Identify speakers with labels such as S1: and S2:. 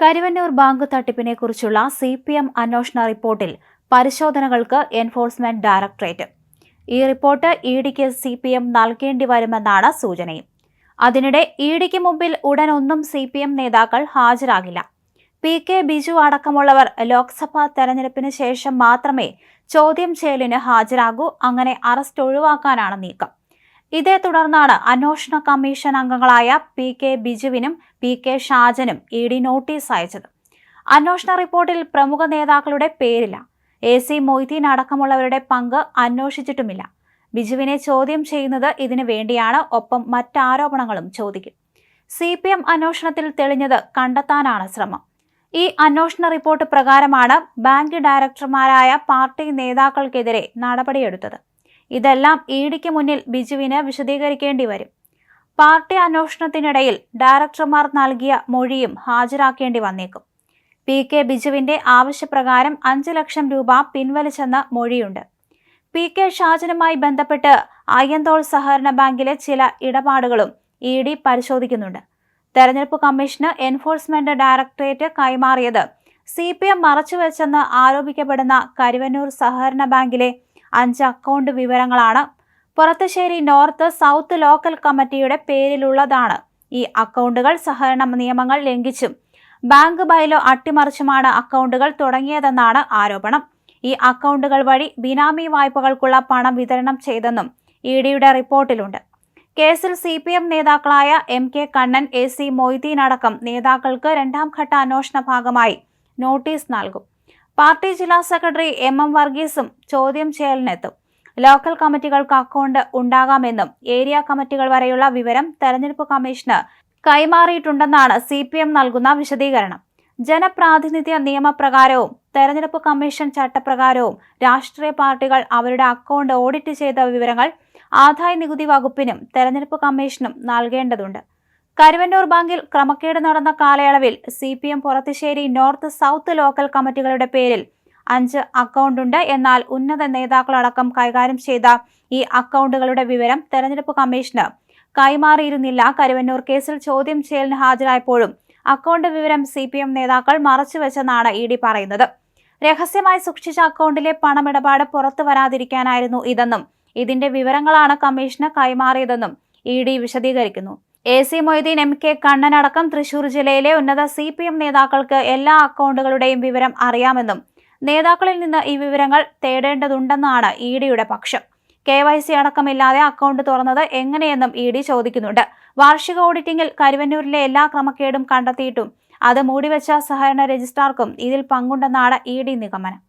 S1: Karuvannur bank തട്ടിപ്പിനെ കുറിച്ചുള്ള C P M അന്വേഷണ റിപ്പോർട്ടിൽ പരിശോധനകൾക്ക് എൻഫോഴ്സ്മെന്റ് ഡയറക്ടറേറ്റ്. ഈ റിപ്പോർട്ട് ഇ ഡിക്ക് സി പി എം നൽകേണ്ടി വരുമെന്നാണ് സൂചനയും. അതിനിടെ ഇ ഡിക്ക് മുമ്പിൽ ഉടനൊന്നും സി പി എം നേതാക്കൾ ഹാജരാകില്ല. പി കെ ബിജു അടക്കമുള്ളവർ ലോക്സഭാ തെരഞ്ഞെടുപ്പിന് ശേഷം മാത്രമേ ചോദ്യം ചെയ്യലിന് ഹാജരാകൂ അങ്ങനെ അറസ്റ്റ് ഒഴിവാക്കാനാണ് നീക്കം. ഇതേ തുടർന്നാണ് അന്വേഷണ കമ്മീഷൻ അംഗങ്ങളായ പി കെ ബിജുവിനും പി കെ ഷാജനും ഇ ഡി നോട്ടീസ് അയച്ചത്. അന്വേഷണ റിപ്പോർട്ടിൽ പ്രമുഖ നേതാക്കളുടെ പേരില്ല. എ സി മൊയ്തീൻ അടക്കമുള്ളവരുടെ പങ്ക് അന്വേഷിച്ചിട്ടുമില്ല. ബിജുവിനെ ചോദ്യം ചെയ്യുന്നത് ഇതിനു വേണ്ടിയാണ് ഒപ്പം മറ്റാരോപണങ്ങളും ചോദിക്കും. സി പി എം അന്വേഷണത്തിൽ തെളിഞ്ഞത് കണ്ടെത്താനാണ് ശ്രമം. ഈ അന്വേഷണ റിപ്പോർട്ട് പ്രകാരമാണ് ബാങ്ക് ഡയറക്ടർമാരായ പാർട്ടി നേതാക്കൾക്കെതിരെ നടപടിയെടുത്തത്. ഇതെല്ലാം ഇ ഡിക്ക് മുന്നിൽ ബിജുവിന് വിശദീകരിക്കേണ്ടി വരും. പാർട്ടി അന്വേഷണത്തിനിടയിൽ ഡയറക്ടർമാർ നൽകിയ മൊഴിയും ഹാജരാക്കേണ്ടി വന്നേക്കും. പി കെ ബിജുവിന്റെ ആവശ്യപ്രകാരം അഞ്ച് ലക്ഷം രൂപ പിൻവലിച്ചെന്ന മൊഴിയുണ്ട്. പി കെ ഷാജനുമായി ബന്ധപ്പെട്ട് അയ്യന്തോൾ സഹകരണ ബാങ്കിലെ ചില ഇടപാടുകളും ഇ ഡി പരിശോധിക്കുന്നുണ്ട്. തെരഞ്ഞെടുപ്പ് കമ്മീഷന് എൻഫോഴ്സ്മെന്റ് ഡയറക്ടറേറ്റ് കൈമാറിയത് സി പി എം മറച്ചുവെച്ചെന്ന് ആരോപിക്കപ്പെടുന്ന കരുവന്നൂർ സഹകരണ ബാങ്കിലെ അഞ്ച് അക്കൗണ്ട് വിവരങ്ങളാണ്. പുറത്തുശ്ശേരി നോർത്ത് സൗത്ത് ലോക്കൽ കമ്മിറ്റിയുടെ പേരിലുള്ളതാണ്. ഈ അക്കൗണ്ടുകൾ സഹകരണ നിയമങ്ങൾ ലംഘിച്ചും ബാങ്ക് ബൈലോ അട്ടിമറിച്ചുമാണ് അക്കൗണ്ടുകൾ തുടങ്ങിയതെന്നാണ് ആരോപണം. ഈ അക്കൗണ്ടുകൾ വഴി ബിനാമി വായ്പകൾക്കുള്ള പണം വിതരണം ചെയ്തെന്നും ഇ ഡിയുടെ റിപ്പോർട്ടിലുണ്ട്. കേസിൽ സി പി എം നേതാക്കളായ M K Kannan A C Moideen അടക്കം നേതാക്കൾക്ക് രണ്ടാം ഘട്ട അന്വേഷണ ഭാഗമായി നോട്ടീസ് നൽകും. പാർട്ടി ജില്ലാ സെക്രട്ടറി എം എം വർഗീസും ചോദ്യം ചെയ്യലിനെത്തും. ലോക്കൽ കമ്മിറ്റികൾക്ക് അക്കൗണ്ട് ഉണ്ടാകാമെന്നും ഏരിയ കമ്മിറ്റികൾ വരെയുള്ള വിവരം തെരഞ്ഞെടുപ്പ് കമ്മീഷന് കൈമാറിയിട്ടുണ്ടെന്നാണ് സി പി എം നൽകുന്ന വിശദീകരണം. ജനപ്രാതിനിധ്യ നിയമപ്രകാരവും തെരഞ്ഞെടുപ്പ് കമ്മീഷൻ ചട്ടപ്രകാരവും രാഷ്ട്രീയ പാർട്ടികൾ അവരുടെ അക്കൗണ്ട് ഓഡിറ്റ് ചെയ്ത വിവരങ്ങൾ ആദായ നികുതി വകുപ്പിനും തെരഞ്ഞെടുപ്പ് കമ്മീഷനും നൽകേണ്ടതുണ്ട്. കരുവന്നൂർ ബാങ്കിൽ ക്രമക്കേട് നടന്ന കാലയളവിൽ C P M Purathussery north south local കമ്മിറ്റികളുടെ പേരിൽ അഞ്ച് അക്കൗണ്ടുണ്ട്. എന്നാൽ ഉന്നത നേതാക്കളടക്കം കൈകാര്യം ചെയ്ത ഈ അക്കൗണ്ടുകളുടെ വിവരം തെരഞ്ഞെടുപ്പ് കമ്മീഷന് കൈമാറിയിരുന്നില്ല. കരുവന്നൂർ കേസിൽ ചോദ്യം ചെയ്യലിന് ഹാജരായപ്പോഴും അക്കൗണ്ട് വിവരം സി പി എം നേതാക്കൾ മറച്ചുവെച്ചെന്നാണ് ഇ ഡി പറയുന്നത്. രഹസ്യമായി സൂക്ഷിച്ച അക്കൗണ്ടിലെ പണമിടപാട് പുറത്തു വരാതിരിക്കാനായിരുന്നു ഇതെന്നും ഇതിന്റെ വിവരങ്ങളാണ് കമ്മീഷന് കൈമാറിയതെന്നും ഇ ഡി വിശദീകരിക്കുന്നു. A C Moideen M K Kannan അടക്കം തൃശൂർ ജില്ലയിലെ ഉന്നത സി പി എം നേതാക്കൾക്ക് എല്ലാ അക്കൗണ്ടുകളുടെയും വിവരം അറിയാമെന്നും നേതാക്കളിൽ നിന്ന് ഈ വിവരങ്ങൾ തേടേണ്ടതുണ്ടെന്നാണ് ഇ ഡിയുടെ പക്ഷം. കെ വൈ സി അടക്കമില്ലാതെ അക്കൗണ്ട് തുറന്നത് എങ്ങനെയെന്നും ഇ ഡി ചോദിക്കുന്നുണ്ട്. വാർഷിക ഓഡിറ്റിംഗിൽ കരുവന്നൂരിലെ എല്ലാ ക്രമക്കേടും കണ്ടെത്തിയിട്ടും അത് മൂടിവെച്ച സഹകരണ രജിസ്ട്രാർക്കും ഇതിൽ പങ്കുണ്ടെന്നാണ് ഇ ഡി നിഗമനം.